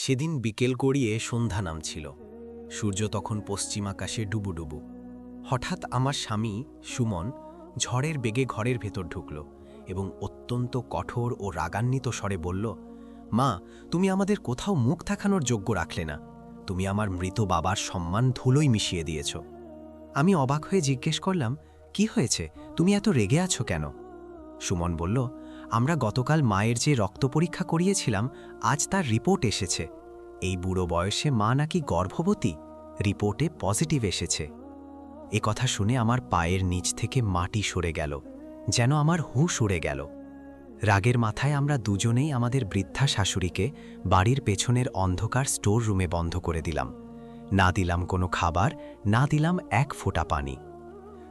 সেদিন বিকেল গড়িয়ে সন্ধ্যা নামছিল। সূর্য তখন পশ্চিম আকাশে ডুবুডুবু হঠাৎ আমার স্বামী, সুমন, ঝড়ের বেগে ঘরের ভেতর ঢুকল এবং অত্যন্ত কঠোর ও রাগান্বিত স্বরে বলল, মা, তুমি আমাদের কোথাও মুখ থাকানোর যোগ্য রাখলে না। তুমি আমার মৃত বাবার সম্মান ধুলোই মিশিয়ে দিয়েছ। আমি অবাক হয়ে জিজ্ঞেস করলাম, কি হয়েছে? তুমি এত রেগে আছো কেন? সুমন বলল আমরা গতকাল মায়ের যে রক্ত পরীক্ষা করিয়েছিলাম, আজ তার রিপোর্ট এসেছে। এই বুড়ো বয়সে মা নাকি গর্ভবতী? রিপোর্টে পজিটিভ এসেছে। এ কথা শুনে আমার পায়ের নিচ থেকে মাটি সরে গেল, যেন আমার হুশ উড়ে গেল। রাগের মাথায় আমরা দুজনেই আমাদের বৃদ্ধা শাশুড়িকে বাড়ির পেছনের অন্ধকার স্টোর রুমে বন্ধ করে দিলাম। না দিলাম কোনো খাবার, না দিলাম এক ফোঁটা পানি।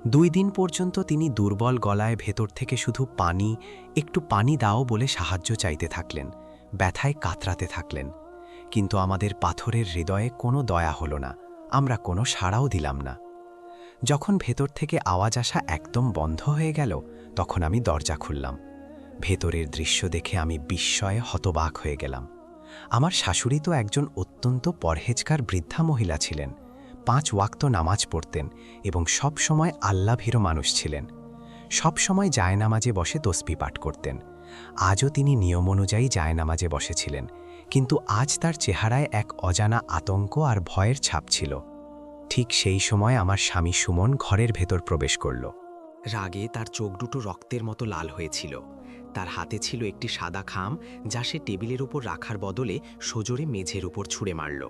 দুই দিন পর্যন্ত তিনি দুর্বল গলায় ভেতর থেকে শুধু পানি, একটু পানি দাও বলে সাহায্য চাইতে থাকলেন, ব্যথায় কাতরাতে থাকলেন। কিন্তু আমাদের পাথরের হৃদয়ে কোনো দয়া হলো না, আমরা কোনো সাড়াও দিলাম না। যখন ভেতর থেকে আওয়াজ আসা একদম বন্ধ হয়ে গেল, তখন আমি দরজা খুললাম। ভেতরের দৃশ্য দেখে আমি বিস্ময়ে হতবাক হয়ে গেলাম। আমার শাশুড়ি তো একজন অত্যন্ত পরহেজকার বৃদ্ধা মহিলা ছিলেন। পাঁচ ওয়াক্ত নামাজ পড়তেন এবং সব সময় আল্লাভীর মানুষ ছিলেন। সব সময় জায়নামাজে বসে তসবি পাঠ করতেন। আজও তিনি নিয়ম অনুযায়ী জায়নামাজে বসেছিলেন, কিন্তু আজ তার চেহারায় এক অজানা আতঙ্ক আর ভয়ের ছাপ ছিল। ঠিক সেই সময় আমার স্বামী সুমন ঘরের ভেতর প্রবেশ করল। রাগে তার চোখ দুটো রক্তের মতো লাল হয়েছিল। তার হাতে ছিল একটি সাদা খাম যা সে টেবিলের উপর রাখার বদলে সজোরে মেঝের উপর ছুঁড়ে মারল।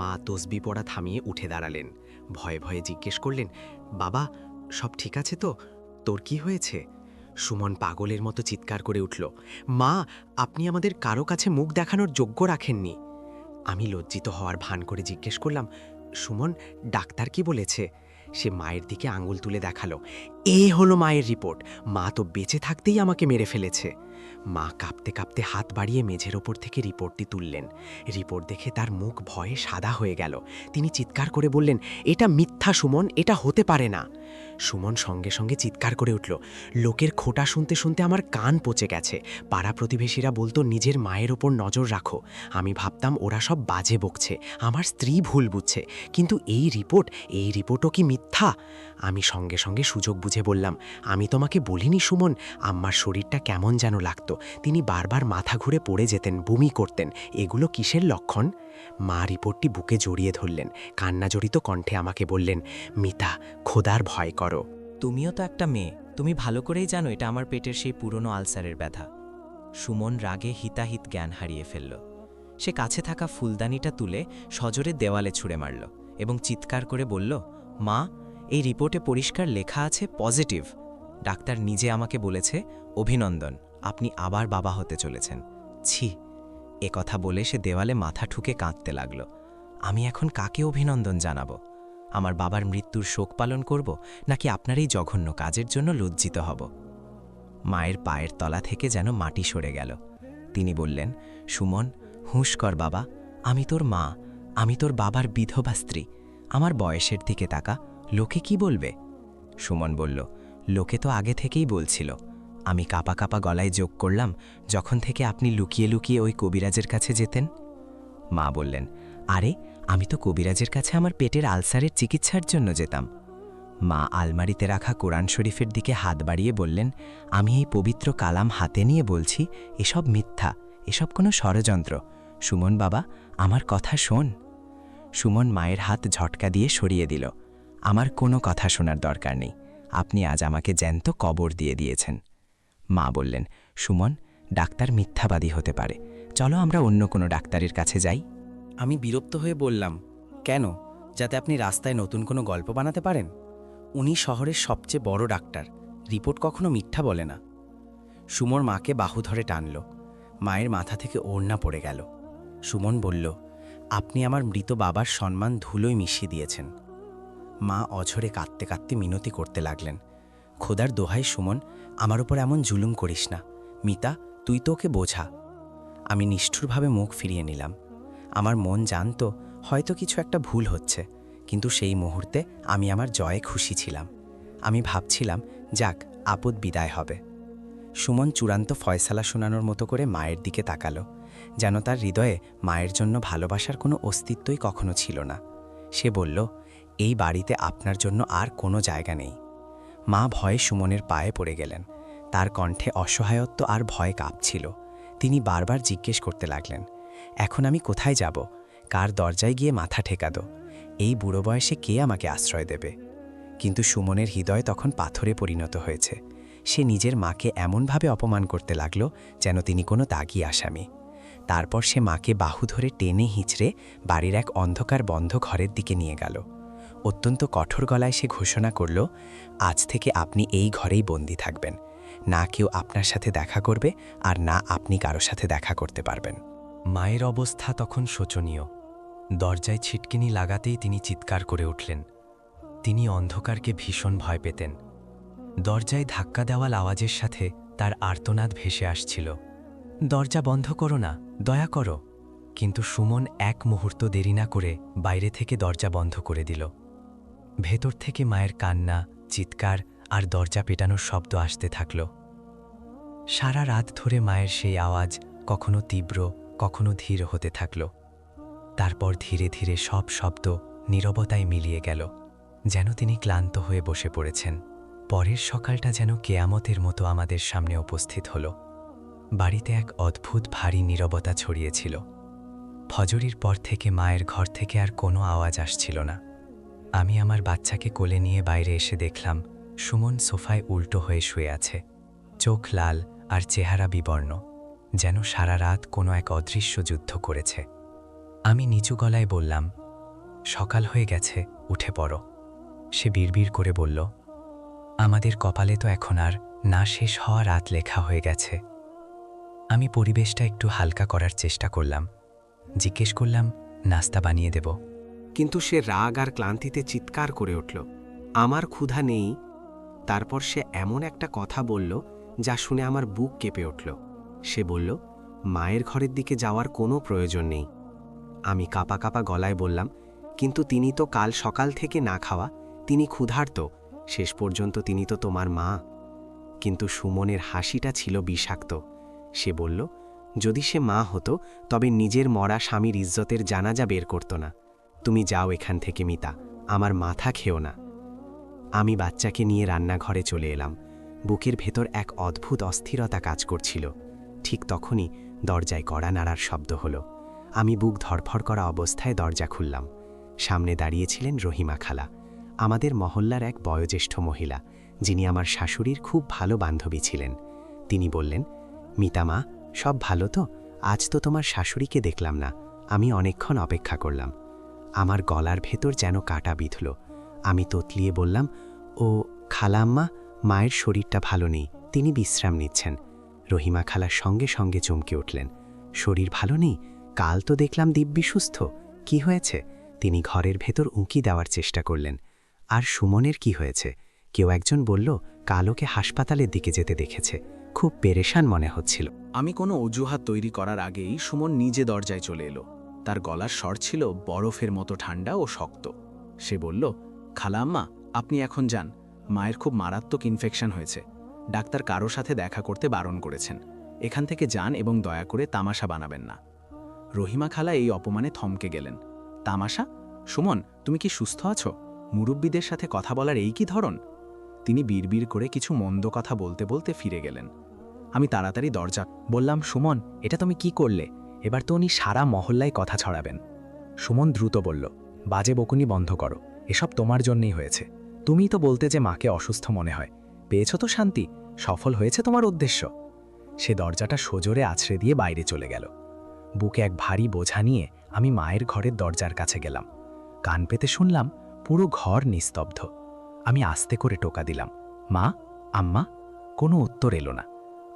মা তসবি পড়া থামিয়ে উঠে দাঁড়ালেন। ভয়ে ভয়ে জিজ্ঞেস করলেন, বাবা, সব ঠিক আছে তো? তোর কি হয়েছে? সুমন পাগলের মতো চিৎকার করে উঠল, মা, আপনি আমাদের কারও কাছে মুখ দেখানোর যোগ্য রাখেননি। আমি লজ্জিত হওয়ার ভান করে জিজ্ঞেস করলাম, সুমন, ডাক্তার কি বলেছে? সে মায়ের দিকে আঙুল তুলে দেখাল, এ হলো মায়ের রিপোর্ট। মা তো বেঁচে থাকতেই আমাকে মেরে ফেলেছে। মা কাঁপতে কাঁপতে হাত বাড়িয়ে মেঝের ওপর থেকে রিপোর্টটি তুললেন। রিপোর্ট দেখে তার মুখ ভয়ে সাদা হয়ে গেল। তিনি চিৎকার করে বললেন, এটা মিথ্যা, সুমন, এটা হতে পারে না। সুমন সঙ্গে সঙ্গে চিৎকার করে উঠল, লোকের খোটা শুনতে শুনতে আমার কান পচে গেছে। পাড়া প্রতিবেশীরা বলতো, নিজের মায়ের ওপর নজর রাখো। আমি ভাবতাম, ওরা সব বাজে বকছে, আমার স্ত্রী ভুল বুঝছে। কিন্তু এই রিপোর্ট, এই রিপোর্টও কি মিথ্যা? আমি সঙ্গে সঙ্গে সুযোগ বুঝে বললাম, আমি তোমাকে বলিনি, সুমন। আমার শরীরটা কেমন যেন লাগতো। তিনি বারবার মাথা ঘুরে পড়ে যেতেন, বমি করতেন। এগুলো কিসের লক্ষণ? মা রিপোর্টটি বুকে জড়িয়ে ধরলেন। কান্নাজড়িত কণ্ঠে আমাকে বললেন, মিতা, খোদার ভয় করো। তুমিও তো একটা মেয়ে। তুমি ভালো করেই জানো এটা আমার পেটের সেই পুরনো আলসারের ব্যথা। সুমন রাগে হিতাহিত জ্ঞান হারিয়ে ফেলল। সে কাছে থাকা ফুলদানিটা তুলে সজোরে দেওয়ালে ছুঁড়ে মারল এবং চিৎকার করে বলল, মা, এই রিপোর্টে পরিষ্কার লেখা আছে পজিটিভ। ডাক্তার নিজে আমাকে বলেছে, অভিনন্দন। আপনি আবার বাবা হতে চলেছেন। ছি, এ কথা বলে সে দেওয়ালে মাথা ঠুকে কাঁদতে লাগল। আমি এখন কাকে অভিনন্দন জানাব? আমার বাবার মৃত্যুর শোক পালন করব, নাকি আপনার এই জঘন্য কাজের জন্য লজ্জিত হব? মায়ের পায়ের তলা থেকে যেন মাটি সরে গেল। তিনি বললেন, সুমন, হুঁশ কর বাবা, আমি তোর মা, আমি তোর বাবার বিধবা স্ত্রী। আমার বয়সের দিকে তাকা, লোকে কি বলবে? সুমন বলল, লোকে তো আগে থেকেই বলছিল। আমি কাপা কাপা গলায় যোগ করলাম, যখন থেকে আপনি লুকিয়ে লুকিয়ে ওই কবিরাজের কাছে যেতেন। মা বললেন, আরে, আমি তো কবিরাজের কাছে আমার পেটের আলসারের চিকিৎসার জন্য যেতাম। মা আলমারিতে রাখা কোরআন শরীফের দিকে হাত বাড়িয়ে বললেন, আমি এই পবিত্র কালাম হাতে নিয়ে বলছি, এসব মিথ্যা, এসব কোনো ষড়যন্ত্র। সুমন বাবা, আমার কথা শোন। সুমন মায়ের হাত ঝটকা দিয়ে সরিয়ে দিল, আমার কোনো কথা শোনার দরকার নেই। আপনি আজ আমাকে জ্যান্ত কবর দিয়ে দিয়েছেন। মা বললেন, সুমন, ডাক্তার মিথ্যাবাদী হতে পারে। চলো আমরা অন্য কোনো ডাক্তারের কাছে যাই। আমি বিরক্ত হয়ে বললাম, কেন? যাতে আপনি রাস্তায় নতুন কোনো গল্প বানাতে পারেন? উনি শহরের সবচেয়ে বড় ডাক্তার। রিপোর্ট কখনো মিথ্যা বলে না। সুমর মাকে বাহু ধরে টানল। মায়ের মাথা থেকে ওড়না পড়ে গেল। সুমন বলল, আপনি আমার মৃত বাবার সম্মান ধুলোয় মিশিয়ে দিয়েছেন। মা অঝরে কাঁদতে কাঁদতে মিনতি করতে লাগলেন। খোদার দোহাই সুমন, আমার উপর এমন জুলুম করিস না। মিতা, তুই তো ওকে বোঝা। আমি নিষ্ঠুরভাবে মুখ ফিরিয়ে নিলাম। আমার মন জানতো হয়তো কিছু একটা ভুল হচ্ছে, কিন্তু সেই মুহূর্তে আমি আমার জয়ে খুশি ছিলাম। আমি ভাবছিলাম, যাক, আপদ বিদায় হবে। সুমন চূড়ান্ত ফয়সালা শোনানোর মতো করে মায়ের দিকে তাকালো, যেন তার হৃদয়ে মায়ের জন্য ভালোবাসার কোনো অস্তিত্বই কখনো ছিল না। সে বলল, এই বাড়িতে আপনার জন্য আর কোনো জায়গা নেই। মা ভয়ে সুমনের পায়ে পড়ে গেলেন। তার কণ্ঠে অসহায়ত্ব আর ভয় কাঁপছিল। তিনি বারবার জিজ্ঞেস করতে লাগলেন, এখন আমি কোথায় যাব? কার দরজায় গিয়ে মাথা ঠেকাদো? এই বুড়ো বয়সে কে আমাকে আশ্রয় দেবে? কিন্তু সুমনের হৃদয় তখন পাথরে পরিণত হয়েছে। সে নিজের মাকে এমনভাবে অপমান করতে লাগল যেন তিনি কোনো দাগি আসামি। তারপর সে মাকে বাহু ধরে টেনে হিঁচড়ে বাড়ির এক অন্ধকার বন্ধ ঘরের দিকে নিয়ে গেল। অত্যন্ত কঠোর গলায় সে ঘোষণা করল, আজ থেকে আপনি এই ঘরেই বন্দি থাকবেন। না কেউ আপনার সাথে দেখা করবে আর না আপনি কারও সাথে দেখা করতে পারবেন। মায়ের অবস্থা তখন শোচনীয়। দরজায় ছিটকিনি লাগাতেই তিনি চিৎকার করে উঠলেন। তিনি অন্ধকারকে ভীষণ ভয় পেতেন। দরজায় ধাক্কা দেওয়াল আওয়াজের সাথে তার আর্তনাদ ভেসে আসছিল। দরজা বন্ধ করো না, দয়া করো। কিন্তু সুমন এক মুহূর্ত দেরি না করে বাইরে থেকে দরজা বন্ধ করে দিল। ভেতর থেকে মায়ের কান্না, চিৎকার আর দরজা পেটানোর শব্দ আসতে থাকল। সারা রাত ধরে মায়ের সেই আওয়াজ কখনো তীব্র, কখনো ধীর হতে থাকল। তারপর ধীরে ধীরে সব শব্দ নীরবতায় মিলিয়ে গেল, যেন তিনি ক্লান্ত হয়ে বসে পড়েছেন। পরের সকালটা যেন কেয়ামতের মতো আমাদের সামনে উপস্থিত হল। বাড়িতে এক অদ্ভুত ভারী নীরবতা ছড়িয়েছিল। ফজরির পর থেকে মায়ের ঘর থেকে আর কোনো আওয়াজ আসছিল না। আমি আমার বাচ্চাকে কোলে নিয়ে বাইরে এসে দেখলাম, সুমন সোফায় উল্টো হয়ে শুয়ে আছে। চোখ লাল আর চেহারা বিবর্ণ, যেন সারা রাত কোনো এক অদৃশ্য যুদ্ধ করেছে। আমি নিচু গলায় বললাম, সকাল হয়ে গেছে, উঠে পড়ো। সে বিড়বিড় করে বলল, আমাদের কপালে তো এখন আর না শেষ হওয়া রাত লেখা হয়ে গেছে। আমি পরিবেশটা একটু হালকা করার চেষ্টা করলাম। জিজ্ঞেস করলাম, নাস্তা বানিয়ে দেব? কিন্তু সে রাগ আর ক্লান্তিতে চিৎকার করে উঠল। আমার ক্ষুধা নেই। তারপর সে এমন একটা কথা বলল, যা শুনে আমার বুক কেঁপে উঠল। সে বলল, মায়ের ঘরের দিকে যাওয়ার কোনো প্রয়োজন নেই। আমি কাপা কাপা গলায় বললাম, কিন্তু তিনি তো কাল সকাল থেকে না খাওয়া, তিনি ক্ষুধার্ত। শেষ পর্যন্ত তিনি তো তোমার মা। কিন্তু সুমনের হাসিটা ছিল বিষাক্ত। সে বলল, যদি সে মা হতো, তবে নিজের মরা স্বামীর ইজ্জতের জানাজা বের করত না। তুমি যাও এখান থেকে মিতা, আমার মাথা খেও না। আমি বাচ্চাকে নিয়ে রান্নাঘরে চলে এলাম। বুকের ভেতর এক অদ্ভুত অস্থিরতা কাজ করছিল। ঠিক তখনই দরজায় কড়া নাড়ার শব্দ হলো। আমি বুক ধরফর করা অবস্থায় দরজা খুললাম। সামনে দাঁড়িয়েছিলেন রহিমা খালা, আমাদের মহল্লার এক বয়োজ্যেষ্ঠ মহিলা, যিনি আমার শাশুড়ির খুব ভালো বান্ধবী ছিলেন। তিনি বললেন মিতামা সব ভালো তো? আজ তো তোমার শাশুড়িকে দেখলাম না। আমি অনেকক্ষণ অপেক্ষা করলাম। আমার গলার ভেতর যেন কাটা বিঁধল। আমি তোতলিয়ে বললাম, ও খালাম্মা মায়ের শরীরটা ভালো নেই, তিনি বিশ্রাম নিচ্ছেন। রহিমা খালার সঙ্গে সঙ্গে চমকে উঠলেন, শরীর ভালো নেই? কাল তো দেখলাম দিব্যি সুস্থ। কি হয়েছে? তিনি ঘরের ভেতর উঁকি দেওয়ার চেষ্টা করলেন। আর সুমনের কি হয়েছে? কেউ একজন বলল কালোকে হাসপাতালের দিকে যেতে দেখেছে। খুব পেরেশান মনে হচ্ছিল। আমি কোনো অজুহাত তৈরি করার আগেই সুমন নিজে দরজায় চলে এলো। তার গলার স্বর ছিল বরফের মতো ঠান্ডা ও শক্ত। সে বলল খালাম্মা আপনি এখন যান। মায়ের খুব মারাত্মক ইনফেকশন হয়েছে। ডাক্তার কারও সাথে দেখা করতে বারণ করেছেন। এখান থেকে যান এবং দয়া করে তামাশা বানাবেন না। রহিমা খালা এই অপমানে থমকে গেলেন। তামাশা? সুমন, তুমি কি সুস্থ আছো? মুরব্বীদের সাথে কথা বলার এই কি ধরন? তিনি বিড়বিড় করে কিছু মন্দ কথা বলতে বলতে ফিরে গেলেন। আমি তাড়াতাড়ি দরজা, বললাম, সুমন, এটা তুমি কি করলে? এবার তো উনি সারা মহল্লায় কথা ছড়াবেন। সুমন দ্রুত বলল, বাজে বকুনি বন্ধ করো, এসব তোমার জন্যই হয়েছে। তুমি তো বলতে যে মাকে অসুস্থ মনে হয়। পেয়েছ তো শান্তি, সফল হয়েছে তোমার উদ্দেশ্য। সে দরজাটা সজোরে আছড়ে দিয়ে বাইরে চলে গেল। বুকে এক ভারী বোঝা নিয়ে আমি মায়ের ঘরের দরজার কাছে গেলাম। কান পেতে শুনলাম পুরো ঘর নিস্তব্ধ। আমি আস্তে করে টোকা দিলাম, মা, আম্মা, কোনো উত্তর এলো না।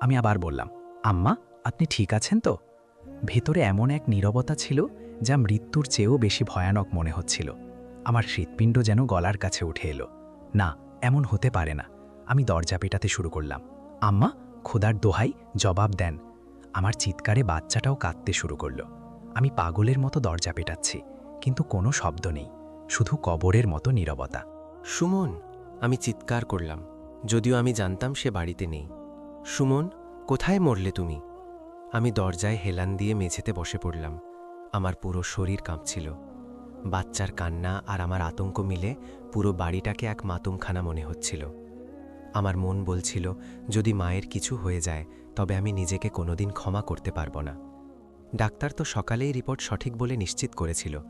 আমি আবার বললাম, আম্মা, আপনি ঠিক আছেন তো? ভেতরে এমন এক নীরবতা ছিল যা মৃত্যুর চেয়েও বেশি ভয়ানক মনে হচ্ছিল। আমার হৃৎপিণ্ড যেন গলার কাছে উঠে এলো। না, এমন হতে পারে না। আমি দরজা পেটাতে শুরু করলাম। আম্মা, খোদার দোহাই, জবাব দেন। আমার চিৎকারে বাচ্চাটাও কাঁদতে শুরু করল। আমি পাগলের মতো দরজা পেটাচ্ছি, কিন্তু কোনো শব্দ নেই। শুধু কবরের মতো নীরবতা। সুমন, আমি চিৎকার করলাম, যদিও আমি জানতাম সে বাড়িতে নেই। সুমন, কোথায় মরলে তুমি? আমি দরজায় হেলান দিয়ে মেঝেতে বসে পড়লাম। আমার পুরো শরীর কাঁপছিল। বাচ্চার কান্না আর আমার আতঙ্ক মিলে পুরো বাড়িটাকে এক মাতুমখানা মনে হচ্ছিল। আমার মন বলছিল, যদি মায়ের কিছু হয়ে যায়, তবে আমি নিজেকে কোনোদিন ক্ষমা করতে পারব না। ডাক্তার তো সকালেই রিপোর্ট সঠিক বলে নিশ্চিত করেছিল,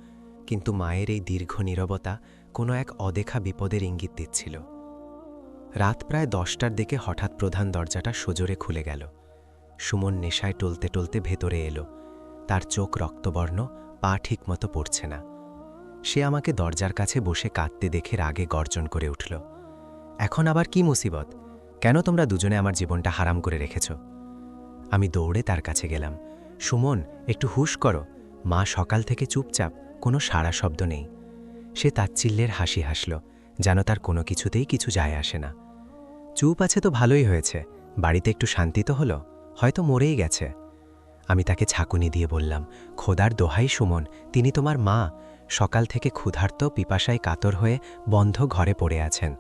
কিন্তু মায়ের এই দীর্ঘ নীরবতা কোনো এক অদেখা বিপদের ইঙ্গিত দিচ্ছিল। রাত প্রায় দশটার দিকে হঠাৎ প্রধান দরজাটা সজোরে খুলে গেল। সুমন নেশায় টলতে টলতে ভেতরে এলো। তার চোখ রক্তবর্ণ, পা ঠিকমতো পড়ছে না। সে আমাকে দরজার কাছে বসে কাঁদতে দেখে রাগে গর্জন করে উঠল। এখন আবার কি মুসিবত? কেন তোমরা দুজনে আমার জীবনটা হারাম করে রেখেছ? আমি দৌড়ে তার কাছে গেলাম। সুমন, একটু হুশ করো। মা সকাল থেকে চুপচাপ, কোনো সাড়া শব্দ নেই। সে তাচ্ছিল্যের হাসি হাসল, যেন তার কোনো কিছুতেই কিছু যায় আসে না। চুপ আছে তো ভালোই হয়েছে। বাড়িতে একটু শান্তি তো হলো? হয়তো মরেই গেছে। আমি তাকে ছাকুনি দিয়ে বললাম, খোদার দোহাই সুমন, তিনি তোমার মা। সকাল থেকে ক্ষুধার্ত পিপাসায় কাতর হয়ে বন্ধ ঘরে পড়ে আছেন।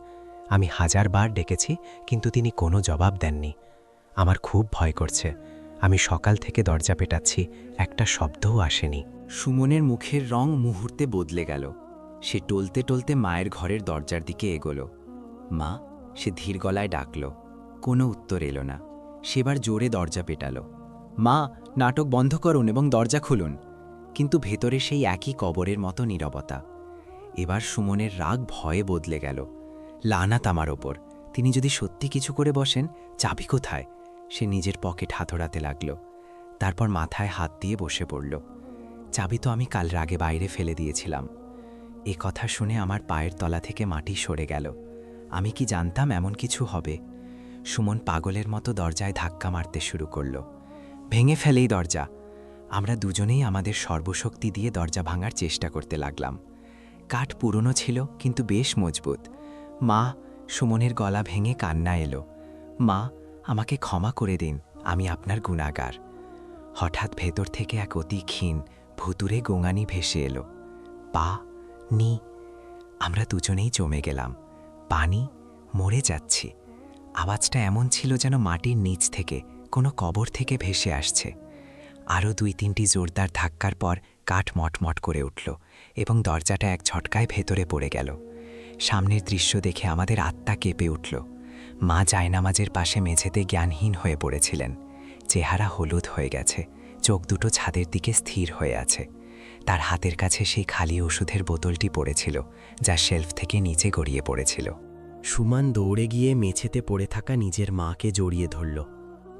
আমি হাজারবার ডেকেছি, কিন্তু তিনি কোনো জবাব দেননি। আমার খুব ভয় করছে। আমি সকাল থেকে দরজা পেটাচ্ছি, একটা শব্দও আসেনি। সুমনের মুখের রং মুহূর্তে বদলে গেল। সে টলতে টলতে মায়ের ঘরের দরজার দিকে এগোলো। মা, সে ধীর গলায় ডাকল। কোনো উত্তর এলো না। সেবার জোরে দরজা পেটালো। মা, নাটক বন্ধ করুন এবং দরজা খুলুন। কিন্তু ভেতরে সেই একই কবরের মতো নীরবতা। এবার সুমনের রাগ ভয়ে বদলে গেল। লানা তামার ওপর। তিনি যদি সত্যি কিছু করে বসেন, চাবি কোথায়? সে নিজের পকেট হাতড়াতে লাগল। তারপর মাথায় হাত দিয়ে বসে পড়ল। চাবি তো আমি কাল রাগে বাইরে ফেলে দিয়েছিলাম। এ কথা শুনে আমার পায়ের তলা থেকে মাটি সরে গেল। আমি কি জানতাম এমন কিছু হবে? সুমন পাগলের মতো দরজায় ধাক্কা মারতে শুরু করল। ভেঙে ফেলেই দরজা। আমরা দুজনেই আমাদের সর্বশক্তি দিয়ে দরজা ভাঙার চেষ্টা করতে লাগলাম। কাঠ পুরনো ছিল, কিন্তু বেশ মজবুত। মা, সুমনের গলা ভেঙে কান্না এলো। মা, আমাকে ক্ষমা করে দিন, আমি আপনার গুণাগার। হঠাৎ ভেতর থেকে এক অতি ক্ষীণ, ভুতুরে গোঙানি ভেসে এলো। পা, নি। আমরা দুজনেই জমে গেলাম। পানি, মরে যাচ্ছি। আওয়াজটা এমন ছিল যেন মাটির নিচ থেকে, কোনো কবর থেকে ভেসে আসছে। আরও দুই তিনটি জোরদার ধাক্কার পর কাঠ মটমট করে উঠল এবং দরজাটা এক ঝটকায় ভেতরে পড়ে গেল। সামনের দৃশ্য দেখে আমাদের আত্মা কেঁপে উঠল। মা জায়নামাজের পাশে মেঝেতে জ্ঞানহীন হয়ে পড়েছিলেন। চেহারা হলুদ হয়ে গেছে, চোখ দুটো ছাদের দিকে স্থির হয়ে আছে। তার হাতের কাছে সেই খালি ওষুধের বোতলটি পড়েছিল, যা শেলফ থেকে নিচে গড়িয়ে পড়েছিল। সুমান দৌড়ে গিয়ে মেঝেতে পড়ে থাকা নিজের মাকে জড়িয়ে ধরল।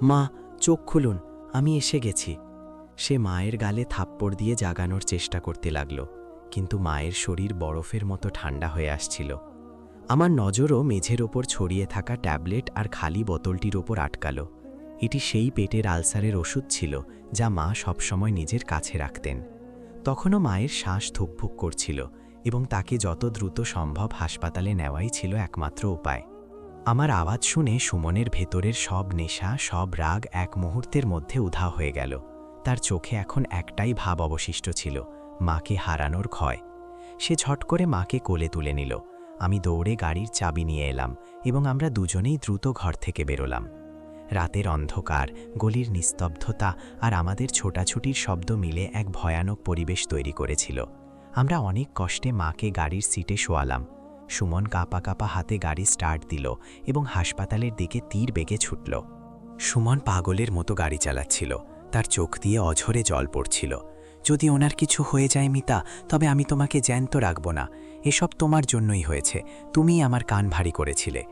মা, চোখ খুলুন, আমি এসে গেছি। সে মায়ের গালে থাপ্পড় দিয়ে জাগানোর চেষ্টা করতে লাগল, কিন্তু মায়ের শরীর বরফের মতো ঠান্ডা হয়ে আসছিল। আমার নজরও মেঝের ওপর ছড়িয়ে থাকা ট্যাবলেট আর খালি বোতলটির ওপর আটকালো। এটি সেই পেটের আলসারের ওষুধ ছিল, যা মা সবসময় নিজের কাছে রাখতেন। তখনও মায়ের শ্বাস ধুকভুক করছিল এবং তাকে যত দ্রুত সম্ভব হাসপাতালে নেওয়াই ছিল একমাত্র উপায়। আমার আওয়াজ শুনে সুমনের ভেতরের সব নেশা, সব রাগ এক মুহূর্তের মধ্যে উধা হয়ে গেল। তার চোখে এখন একটাই ভাব অবশিষ্ট ছিল, মাকে হারানোর ক্ষয়। সে ঝট করে মাকে কোলে তুলে নিল। আমি দৌড়ে গাড়ির চাবি নিয়ে এলাম এবং আমরা দুজনেই দ্রুত ঘর থেকে বেরোলাম। রাতের অন্ধকার, গলির নিস্তব্ধতা আর আমাদের ছোটাছুটির শব্দ মিলে এক ভয়ানক পরিবেশ তৈরি করেছিল। আমরা অনেক কষ্টে মাকে গাড়ির সিটে শোয়ালাম। সুমন কাপা কাপা হাতে গাড়ি স্টার্ট দিল এবং হাসপাতালের দিকে তীর বেগে ছুটল। সুমন পাগলের মতো গাড়ি চালাচ্ছিল। তার চোখ দিয়ে অঝরে জল পড়ছিল। যদি ওনার কিছু হয়ে যায় মিতা, তবে আমি তোমাকে জ্যান্ত রাখব না। এসব তোমার জন্যই হয়েছে। তুমিই আমার কান ভারী করেছিলে।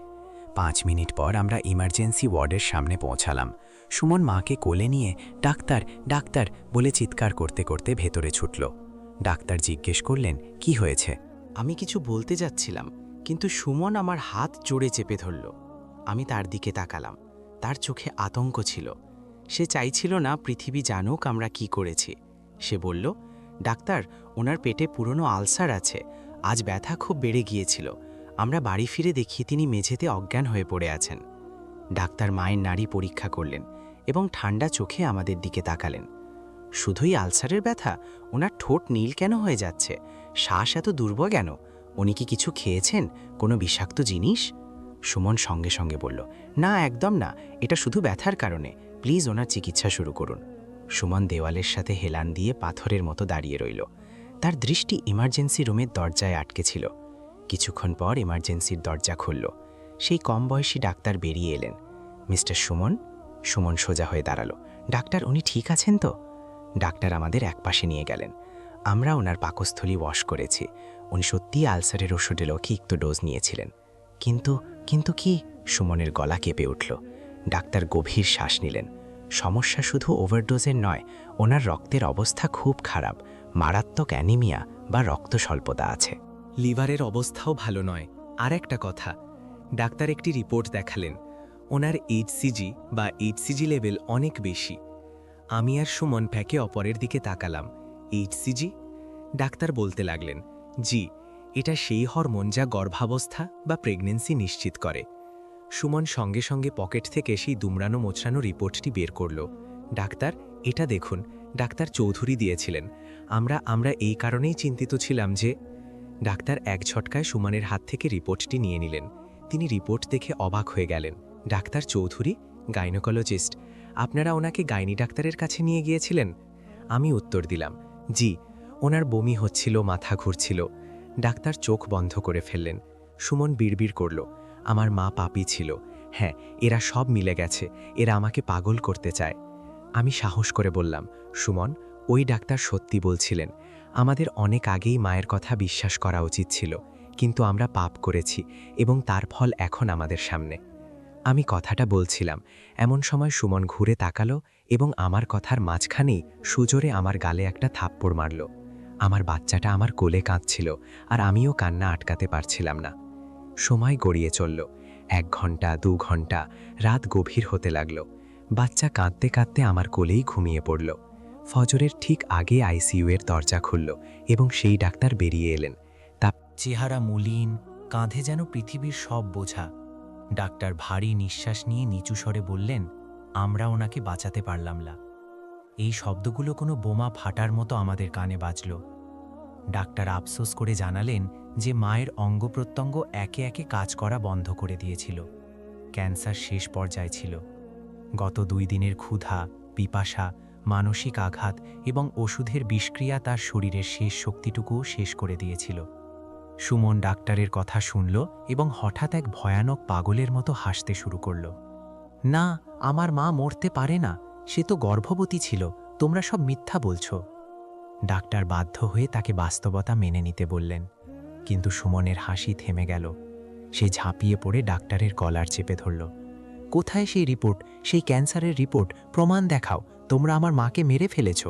পাঁচ মিনিট পর আমরা ইমার্জেন্সি ওয়ার্ডের সামনে পৌঁছালাম। সুমন মাকে কোলে নিয়ে, ডাক্তার ডাক্তার, বলে চিৎকার করতে করতে ভেতরে ছুটল। ডাক্তার জিজ্ঞেস করলেন, কি হয়েছে? আমি কিছু বলতে যাচ্ছিলাম, কিন্তু সুমন আমার হাত জোরে চেপে ধরল। আমি তার দিকে তাকালাম। তার চোখে আতঙ্ক ছিল। সে চাইছিল না পৃথিবী জানুক আমরা কি করেছি। সে বলল, ডাক্তার, ওনার পেটে পুরনো আলসার আছে। আজ ব্যথা খুব বেড়ে গিয়েছিল। আমরা বাড়ি ফিরে দেখি তিনি মেঝেতে অজ্ঞান হয়ে পড়ে আছেন। ডাক্তার মায়ের নাড়ি পরীক্ষা করলেন এবং ঠান্ডা চোখে আমাদের দিকে তাকালেন। শুধুই আলসারের ব্যথা? ওনার ঠোঁট নীল কেন হয়ে যাচ্ছে? শ্বাস এত দুর্বল কেন? উনি কি কিছু খেয়েছেন? কোনো বিষাক্ত জিনিস? সুমন সঙ্গে সঙ্গে বলল, না, একদম না। এটা শুধু ব্যথার কারণে। প্লিজ ওনার চিকিৎসা শুরু করুন। সুমন দেওয়ালের সাথে হেলান দিয়ে পাথরের মতো দাঁড়িয়ে রইল। তার দৃষ্টি ইমার্জেন্সি রুমের দরজায় আটকে ছিল। কিছুক্ষণ পর ইমার্জেন্সির দরজা খুলল। সেই কম বয়সী ডাক্তার বেরিয়ে এলেন। মিস্টার সুমন? সুমন সোজা হয়ে দাঁড়াল। ডাক্তার, উনি ঠিক আছেন তো? ডাক্তার আমাদের একপাশে নিয়ে গেলেন। আমরা ওনার পাকস্থলী ওয়াশ করেছি। উনি সত্যিই আলসারের ওষুধে লক্ষিক্ত ডোজ নিয়েছিলেন। কিন্তু কিন্তু কি? সুমনের গলা কেঁপে উঠল। ডাক্তার গভীর শ্বাস নিলেন। সমস্যা শুধু ওভারডোজের নয়, ওনার রক্তের অবস্থা খুব খারাপ। মারাত্মক অ্যানিমিয়া বা রক্ত স্বল্পতা আছে। লিভারের অবস্থাও ভালো নয়। আর একটা কথা, ডাক্তার একটি রিপোর্ট দেখালেন। ওনার এইচসিজি বা এইচসিজি লেভেল অনেক বেশি। আমি আর সুমন প্যাকে অপরের দিকে তাকালাম। এইচসিজি? ডাক্তার বলতে লাগলেন, জি, এটা সেই হরমোন যা গর্ভাবস্থা বা প্রেগনেন্সি নিশ্চিত করে। সুমন সঙ্গে সঙ্গে পকেট থেকে সেই দুমড়ানো মোচড়ানো রিপোর্টটি বের করল। ডাক্তার, এটা দেখুন, ডাক্তার চৌধুরী দিয়েছিলেন। আমরা আমরা এই কারণেই চিন্তিত ছিলাম যে ডাক্তার এক ঝটকায় সুমনের হাত থেকে রিপোর্টটি নিয়ে নিলেন। তিনি রিপোর্ট দেখে অবাক হয়ে গেলেন। ডাক্তার চৌধুরী, গাইনোকোলজিস্ট আপনারা ওনাকে গাইনি ডাক্তারের কাছে নিয়ে গিয়েছিলেন? আমি উত্তর দিলাম, জি, ওনার বমি হচ্ছিল, মাথা ঘুরছিল। ডাক্তার চোখ বন্ধ করে ফেললেন। সুমন বিড়বিড় করল, আমার মা পাপি ছিল। হ্যাঁ এরা সব মিলে গেছে, এরা আমাকে পাগল করতে চায়। আমি সাহস করে বললাম, সুমন, ওই ডাক্তার সত্যি বলছিলেন, আমাদের অনেক আগেই মায়ের কথা বিশ্বাস করা উচিত ছিল, কিন্তু আমরা পাপ করেছি এবং তার ফল এখন আমাদের সামনে। আমি কথাটা বলছিলাম। এমন সময় সুমন ঘুরে তাকালো এবং আমার কথার মাঝখানেই সুজোরে আমার গালে একটা থাপ্পড় মারল। আমার বাচ্চাটা আমার কোলে কাঁদছিল আর আমিও কান্না আটকাতে পারছিলাম না। সময় গড়িয়ে চলল। এক ঘণ্টা, দু ঘণ্টা, রাত গভীর হতে লাগল। বাচ্চা কাঁদতে কাঁদতে আমার কোলেই ঘুমিয়ে পড়ল। ফজরের ঠিক আগে আইসিইউ এর দরজা খুলল এবং সেই ডাক্তার বেরিয়ে এলেন। তা চেহারা মলিন, কাঁধে যেন পৃথিবীর সব বোঝা। ডাক্তার ভারী নিঃশ্বাস নিয়ে নিচু স্বরে বললেন, আমরা ওনাকে বাঁচাতে পারলাম না। এই শব্দগুলো কোনো বোমা ফাটার মতো আমাদের কানে বাজল। ডাক্তার আফসোস করে জানালেন যে মায়ের অঙ্গ প্রত্যঙ্গ একে একে কাজ করা বন্ধ করে দিয়েছিল। ক্যান্সার শেষ পর্যায়ে ছিল। গত দুই দিনের ক্ষুধা, পিপাসা, মানসিক আঘাত এবং ওষুধের বিষক্রিয়া তার শরীরের শেষ শক্তিটুকুও শেষ করে দিয়েছিল। সুমন ডাক্তারের কথা শুনল এবং হঠাৎ এক ভয়ানক পাগলের মতো হাসতে শুরু করল। না, আমার মা মরতে পারে না, সে তো গর্ভবতী ছিল, তোমরা সব মিথ্যা বলছ। ডাক্তার বাধ্য হয়ে তাকে বাস্তবতা মেনে নিতে বললেন। কিন্তু সুমনের হাসি থেমে গেল। সে ঝাঁপিয়ে পড়ে ডাক্তারের কলার চেপে ধরল। কোথায় সেই রিপোর্ট? সেই ক্যান্সারের রিপোর্ট? প্রমাণ দেখাও, তোমরা আমার মাকে মেরে ফেলেছ?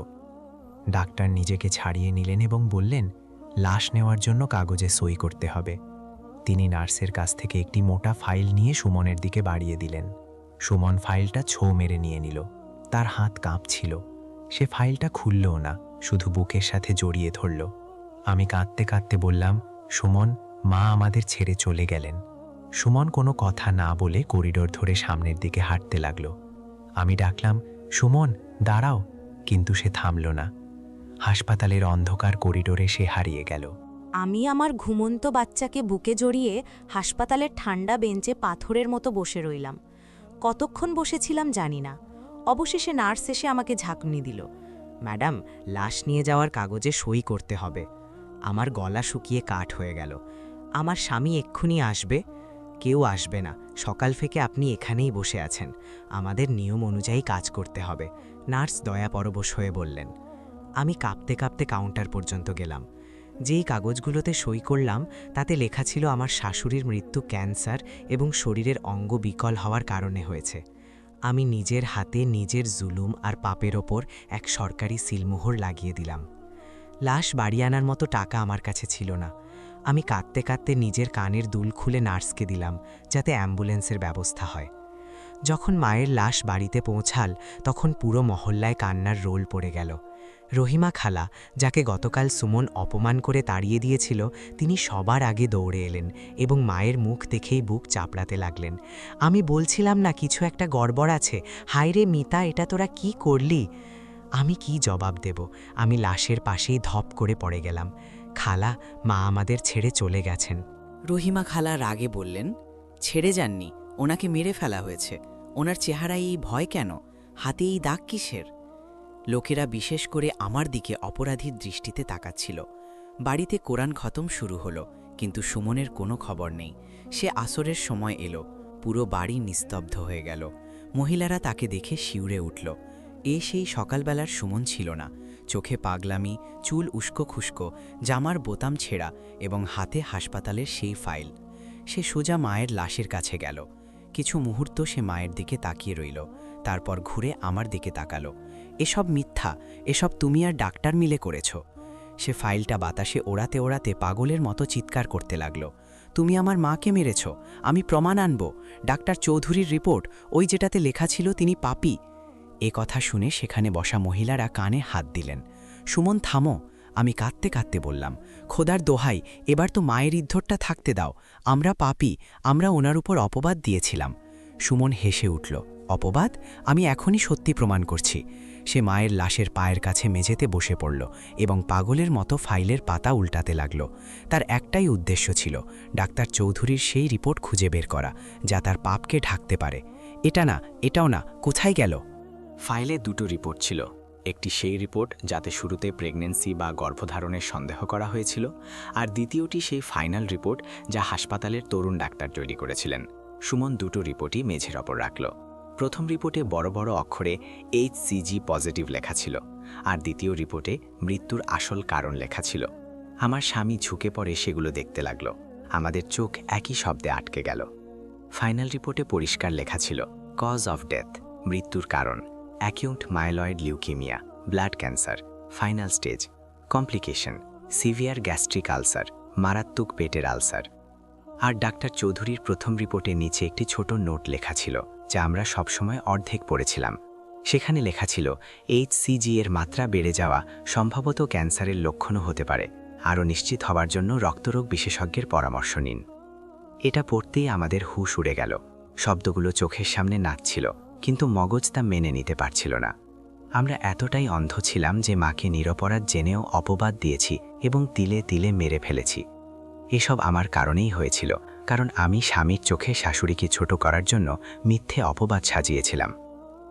ডাক্তার নিজেকে ছাড়িয়ে নিলেন এবং বললেন লাশ নেওয়ার জন্য কাগজে সই করতে হবে। তিনি নার্সের কাছ থেকে একটি মোটা ফাইল নিয়ে সুমনের দিকে বাড়িয়ে দিলেন। সুমন ফাইলটা ছো মেরে নিয়ে নিল। তার হাত কাঁপছিল। সে ফাইলটা খুললও না, শুধু বুকের সাথে জড়িয়ে ধরল। আমি কাঁদতে কাঁদতে বললাম, সুমন, মা আমাদের ছেড়ে চলে গেলেন। সুমন কোনো কথা না বলে করিডোর ধরে সামনের দিকে হাঁটতে লাগল। আমি ডাকলাম, সুমন, দাঁড়াও। কিন্তু সে থামল না। হাসপাতালের অন্ধকার করিডোরে সে হারিয়ে গেল। আমি আমার ঘুমন্ত বাচ্চাকে বুকে জড়িয়ে হাসপাতালের ঠান্ডা বেঞ্চে পাথরের মতো বসে রইলাম। কতক্ষণ বসেছিলাম জানি না। অবশেষে নার্স এসে আমাকে ঝাঁকুনি দিল। ম্যাডাম, লাশ নিয়ে যাওয়ার কাগজে সই করতে হবে। আমার গলা শুকিয়ে কাঠ হয়ে গেল। আমার স্বামী এক্ষুনি আসবে। কেউ আসবে না। সকাল থেকে আপনি এখানেই বসে আছেন। আমাদের নিয়ম অনুযায়ী কাজ করতে হবে। নার্স দয়াপরবশ হয়ে বললেন। আমি কাঁপতে কাঁপতে কাউন্টার পর্যন্ত গেলাম। যেই কাগজগুলোতে সই করলাম, তাতে লেখা ছিল আমার শাশুড়ির মৃত্যু ক্যান্সার এবং শরীরের অঙ্গ বিকল হওয়ার কারণে হয়েছে। আমি নিজের হাতে নিজের জুলুম আর পাপের ওপর এক সরকারি সিলমোহর লাগিয়ে দিলাম। লাশ বাড়ি আনার মতো টাকা আমার কাছে ছিল না। আমি কাঁদতে কাঁদতে নিজের কানের দুল খুলে নার্সকে দিলাম, যাতে অ্যাম্বুলেন্সের ব্যবস্থা হয়। যখন মায়ের লাশ বাড়িতে পৌঁছাল, তখন পুরো মহল্লায় কান্নার রোল পড়ে গেল। রহিমা খালা, যাকে গতকাল সুমন অপমান করে তাড়িয়ে দিয়েছিল, তিনি সবার আগে দৌড়ে এলেন এবং মায়ের মুখ দেখেই বুক চাপড়াতে লাগলেন। আমি বলছিলাম না কিছু একটা গড়বড় আছে? হায়রে মিতা, এটা তোরা কি করলি? আমি কি জবাব দেব? আমি লাশের পাশেই ধপ করে পড়ে গেলাম। খালা, মা আমাদের ছেড়ে চলে গেছেন। রহিমা খালা রাগে বললেন, ছেড়ে যাননি, ওনাকে মেরে ফেলা হয়েছে। ওনার চেহারায় এই ভয় কেন? হাতে এই দাগ কিসের? লোকেরা বিশেষ করে আমার দিকে অপরাধীর দৃষ্টিতে তাকাচ্ছিল। বাড়িতে কোরআন খতম শুরু হলো, কিন্তু সুমনের কোনো খবর নেই। সে আসরের সময় এলো, পুরো বাড়ি নিস্তব্ধ হয়ে গেল। মহিলারা তাকে দেখে শিউরে উঠল। এ সেই সকালবেলার সুমন ছিল না। চোখে পাগলামি, চুল উস্কো খুস্কো, জামার বোতাম ছেঁড়া এবং হাতে হাসপাতালের সেই ফাইল। সে সোজা মায়ের লাশের কাছে গেল। কিছু মুহূর্ত সে মায়ের দিকে তাকিয়ে রইল, তারপর ঘুরে আমার দিকে তাকালো। এসব মিথ্যা, এসব তুমি আর ডাক্তার মিলে করেছ। সে ফাইলটা বাতাসে ওড়াতে ওড়াতে পাগলের মতো চিৎকার করতে লাগল। তুমি আমার মাকে মেরেছ, আমি প্রমাণ আনব। ডাক্তার চৌধুরীর রিপোর্ট, ওই যেটাতে লেখা ছিল তিনি পাপি। এ কথা শুনে সেখানে বসা মহিলারা কানে হাত দিলেন। সুমন, থামো, আমি কাঁদতে কাঁদতে বললাম, খোদার দোহাই, এবার তো মায়ের ইদ্ধরটা থাকতে দাও, আমরা পাপি, আমরা ওনার উপর অপবাদ দিয়েছিলাম। সুমন হেসে উঠল, অপবাদ? আমি এখনই সত্যি প্রমাণ করছি। সে মায়ের লাশের পায়ের কাছে মেঝেতে বসে পড়ল এবং পাগলের মতো ফাইলের পাতা উল্টাতে লাগল। তার একটাই উদ্দেশ্য ছিল ডাক্তার চৌধুরীর সেই রিপোর্ট খুঁজে বের করা, যা তার পাপকে ঢাকতে পারে। এটা না, এটাও না, কোথায় গেল? ফাইলে দুটো রিপোর্ট ছিল। একটি সেই রিপোর্ট যাতে শুরুতে প্রেগন্যান্সি বা গর্ভধারণের সন্দেহ করা হয়েছিল আর দ্বিতীয়টি সেই ফাইনাল রিপোর্ট যা হাসপাতালের তরুণ ডাক্তার তৈরি করেছিলেন। সুমন দুটো রিপোর্টই মেঝের ওপর রাখল। প্রথম রিপোর্টে বড় বড় অক্ষরে এইচ সিজি পজিটিভ লেখা ছিল আর দ্বিতীয় রিপোর্টে মৃত্যুর আসল কারণ লেখা ছিল। আমার স্বামী ঝুঁকে পড়ে সেগুলো দেখতে লাগল। আমাদের চোখ একই শব্দে আটকে গেল। ফাইনাল রিপোর্টে পরিষ্কার লেখা ছিল কজ অফ ডেথ মৃত্যুর কারণ acute myeloid leukaemia blood cancer final stage complication severe gastric ulcer মারাত্মক পেটের আলসার আর ডাক্তার চৌধুরীর প্রথম রিপোর্টের নিচে একটি ছোট নোট লেখা ছিল যা আমরা সবসময় অর্ধেক পড়েছিলাম। সেখানে লেখা ছিল এইচসিজি এর মাত্রা বেড়ে যাওয়া সম্ভবত ক্যান্সারের লক্ষণও হতে পারে। আরও নিশ্চিত হবার জন্য রক্তরোগ বিশেষজ্ঞের পরামর্শ নিন। এটা পড়তেই আমাদের হুশ উড়ে গেল। শব্দগুলো চোখের সামনে নাচছিল, কিন্তু মগজ তা মেনে নিতে পারছিল না। আমরা এতটাই অন্ধ ছিলাম যে মাকে নিরপরাধ জেনেও অপবাদ দিয়েছি এবং তিলে তিলে মেরে ফেলেছি। এসব আমার কারণেই হয়েছিল। কারণ আমি স্বামীর চোখে শাশুড়িকে ছোট করার জন্য মিথ্যে অপবাদ সাজিয়েছিলাম।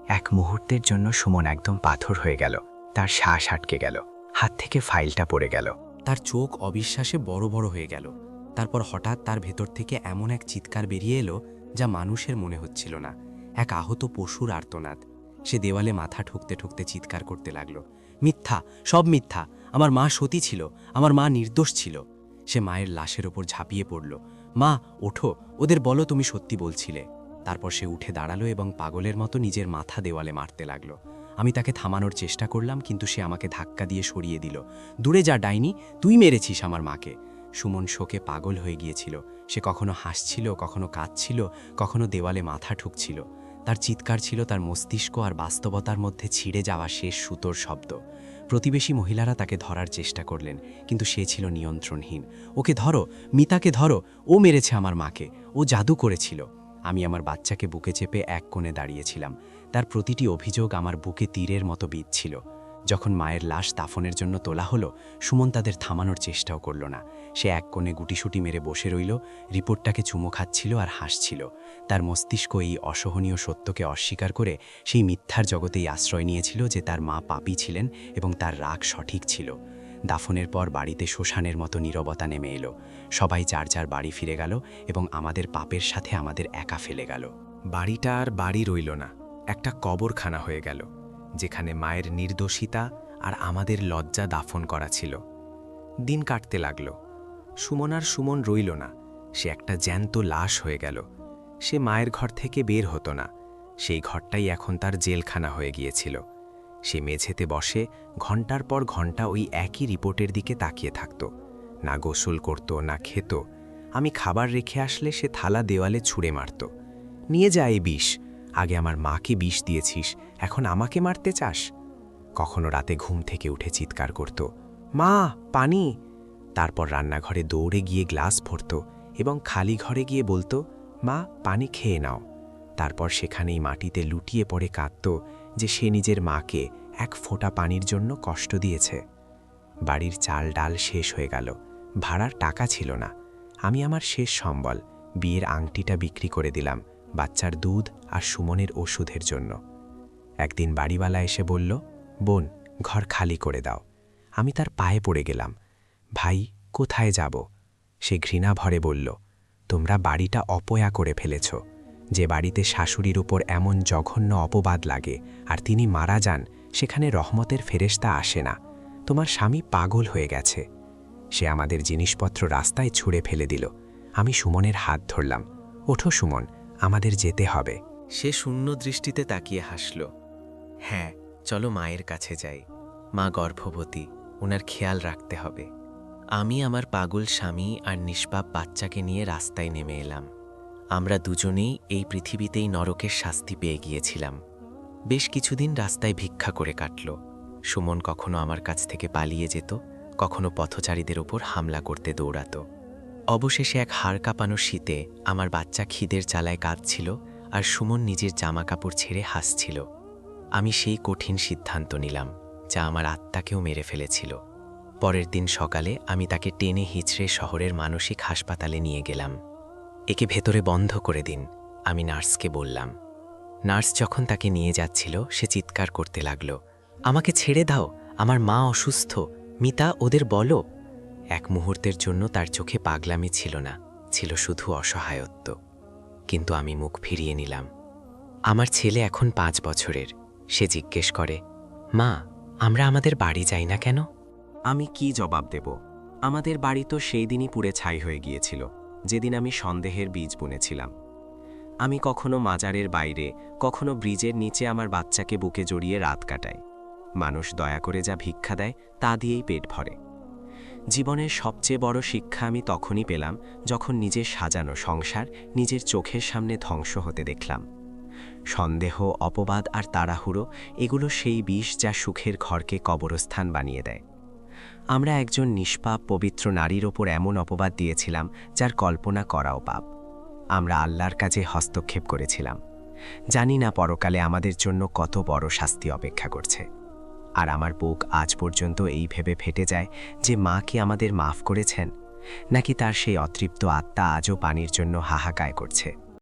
এক মুহূর্তের জন্য সুমন একদম পাথর হয়ে গেল। তার শ্বাস আটকে গেল। হাত থেকে ফাইলটা পড়ে গেল। তার চোখ অবিশ্বাসে বড় বড় হয়ে গেল। তারপর হঠাৎ তার ভেতর থেকে এমন এক চিৎকার বেরিয়ে এলো যা মানুষের মনে হচ্ছিল না। এক আহত পশুর আর্তনাদ। সে দেওয়ালে মাথা ঠুকতে ঠুকতে চিৎকার করতে লাগল। মিথ্যা, সব মিথ্যা। আমার মা সতী ছিল। আমার মা নির্দোষ ছিল। সে মায়ের লাশের ওপর ঝাঁপিয়ে পড়ল। মা, ওঠো, ওদের বলো তুমি সত্যি বলছিলে। তারপর সে উঠে দাঁড়াল এবং পাগলের মতো নিজের মাথা দেওয়ালে মারতে লাগল। আমি তাকে থামানোর চেষ্টা করলাম, কিন্তু সে আমাকে ধাক্কা দিয়ে সরিয়ে দিল। দূরে যা, ডাইনি, তুই মেরেছিস আমার মাকে। সুমন শোকে পাগল হয়ে গিয়েছিল। সে কখনো হাসছিল, কখনো কাঁদছিল, কখনো দেওয়ালে মাথা ঠুকছিল। তার চিৎকার ছিল তার মস্তিষ্ক আর বাস্তবতার মধ্যে ছিঁড়ে যাওয়া শেষ সুতোর শব্দ। প্রতিবেশী মহিলারা তাকে ধরার চেষ্টা করলেন, কিন্তু সে ছিল নিয়ন্ত্রণহীন। ওকে ধরো, মিতাকে ধরো, ও মেরেছে আমার মাকে, ও জাদু করেছিল। আমি আমার বাচ্চাকে বুকে চেপে এক কোণে দাঁড়িয়েছিলাম। তার প্রতিটি অভিযোগ আমার বুকে তীরের মতো বিঁধছিল। যখন মায়ের লাশ দাফনের জন্য তোলা হলো, সুমন তাদের থামানোর চেষ্টাও করল না। সে এক কোণে গুটিসুটি মেরে বসে রইল, রিপোর্টটাকে চুমো খাচ্ছিল আর হাসছিল। তার মস্তিষ্ক এই অসহনীয় সত্যকে অস্বীকার করে সেই মিথ্যার জগতেই আশ্রয় নিয়েছিল যে তার মা পাপী ছিলেন এবং তার রাগ সঠিক ছিল। দাফনের পর বাড়িতে শ্মশানের মতো নীরবতা নেমে এলো। সবাই যার যার বাড়ি ফিরে গেল এবং আমাদের পাপের সাথে আমাদের একা ফেলে গেল। বাড়িটা আর বাড়ি রইল না, একটা কবরখানা হয়ে গেল, যেখানে মায়ের নির্দোষিতা আর আমাদের লজ্জা দাফন করা ছিল। দিন কাটতে লাগল। সুমন আর সুমন রইল না। সে একটা জ্যান্ত লাশ হয়ে গেল। সে মায়ের ঘর থেকে বের হতো না। সেই ঘরটাই এখন তার জেলখানা হয়ে গিয়েছিল। সে মেঝেতে বসে, ঘণ্টার পর ঘণ্টা ওই একই রিপোর্টের দিকে তাকিয়ে থাকত। না গোসল করত, না খেত। আমি খাবার রেখে আসলে সে থালা দেওয়ালে ছুঁড়ে মারত। নিয়ে যায় বিষ। আগে আমার মাকে বিষ দিয়েছিস। এখন আমাকে মারতে চাস? কখনো রাতে ঘুম থেকে উঠে চিৎকার করত। মা, পানি। তারপর রান্নাঘরে দৌড়ে গিয়ে গ্লাস ভরত এবং খালি ঘরে গিয়ে বলতো, মা, পানি খেয়ে নাও। তারপর সেখানেই মাটিতে লুটিয়ে পড়ে কাঁদত যে সে নিজের মাকে এক ফোঁটা পানির জন্য কষ্ট দিয়েছে। বাড়ির চাল ডাল শেষ হয়ে গেল, ভাড়ার টাকা ছিল না। আমি আমার শেষ সম্বল, বিয়ের আংটিটা বিক্রি করে দিলাম, বাচ্চার দুধ আর সুমনের ওষুধের জন্য। একদিন বাড়িওয়ালা এসে বলল, বোন, ঘর খালি করে দাও। আমি তার পায়ে পড়ে গেলাম ভাই, কোথায় যাব? সে ঘৃণা ভরে বলল, তোমরা বাড়িটা অপয়া করে ফেলেছ। যে বাড়িতে শাশুড়ির উপর এমন জঘন্য অপবাদ লাগে আর তিনি মারা যান, সেখানে রহমতের ফেরেশতা আসে না। তোমার স্বামী পাগল হয়ে গেছে। সে আমাদের জিনিসপত্র রাস্তায় ছুঁড়ে ফেলে দিল। আমি সুমনের হাত ধরলাম। ওঠো সুমন, আমাদের যেতে হবে। সে শূন্য দৃষ্টিতে তাকিয়ে হাসল। হ্যাঁ চলো মায়ের কাছে যাই। মা গর্ভবতী ওনার খেয়াল রাখতে হবে। আমি আমার পাগল স্বামী আর নিষ্পাপ বাচ্চাকে নিয়ে রাস্তায় নেমে এলাম। আমরা দুজনেই এই পৃথিবীতেই নরকের শাস্তি পেয়ে গিয়েছিলাম। বেশ কিছুদিন রাস্তায় ভিক্ষা করে কাটল। সুমন কখনো আমার কাছ থেকে পালিয়ে যেত, কখনো পথচারীদের ওপর হামলা করতে দৌড়াত। অবশেষে এক হাড় কাঁপানো শীতে আমার বাচ্চা খিদের চালায় কাঁদছিল আর সুমন নিজের জামা কাপড় ছেড়ে হাসছিল। আমি সেই কঠিন সিদ্ধান্ত নিলাম, যা আমার আত্মাকেও মেরে ফেলেছিল। পরের দিন সকালে আমি তাকে টেনে হিচড়ে শহরের মানসিক হাসপাতালে নিয়ে গেলাম। একে ভেতরে বন্ধ করে দিন, আমি নার্সকে বললাম। নার্স যখন তাকে নিয়ে যাচ্ছিল, সে চিৎকার করতে লাগল, আমাকে ছেড়ে দাও, আমার মা অসুস্থ, মিতা, ওদের বলো। এক মুহূর্তের জন্য তার চোখে পাগলামি ছিল না, ছিল শুধু অসহায়ত্ব। কিন্তু আমি মুখ ফিরিয়ে নিলাম। আমার ছেলে এখন পাঁচ বছরের, সে জিজ্ঞেস করে, মা, আমরা আমাদের বাড়ি যাই না কেন? আমি কি জবাব দেব? আমাদের বাড়ি তো সেই দিনই পুড়ে ছাই হয়ে গিয়েছিল, যেদিন আমি সন্দেহের বীজ বুনেছিলাম। আমি কখনো মাজারের বাইরে, কখনো ব্রিজের নিচে আমার বাচ্চাকে বুকে জড়িয়ে রাত কাটাই। মানুষ দয়া করে যা ভিক্ষা দেয়, তা দিয়েই পেট ভরে। জীবনের সবচেয়ে বড় শিক্ষা আমি তখনই পেলাম, যখন নিজের সাজানো সংসার নিজের চোখের সামনে ধ্বংস হতে দেখলাম। সন্দেহ, অপবাদ আর তাড়াহুড়ো, এগুলো সেই বিষ যা সুখের ঘরকে কবরস্থান বানিয়ে দেয়। আমরা একজন নিষ্পাপ, পবিত্র নারীর ওপর এমন অপবাদ দিয়েছিলাম, যার কল্পনা করাও পাপ। আমরা আল্লাহর কাজে হস্তক্ষেপ করেছিলাম। জানি না পরকালে আমাদের জন্য কত বড় শাস্তি অপেক্ষা করছে। আর আমার বুক আজ পর্যন্ত এই ভেবে ফেটে যায় যে মা কি আমাদের মাফ করেছেন, নাকি তার সেই অতৃপ্ত আত্মা আজও পানির জন্য হাহাকায় করছে।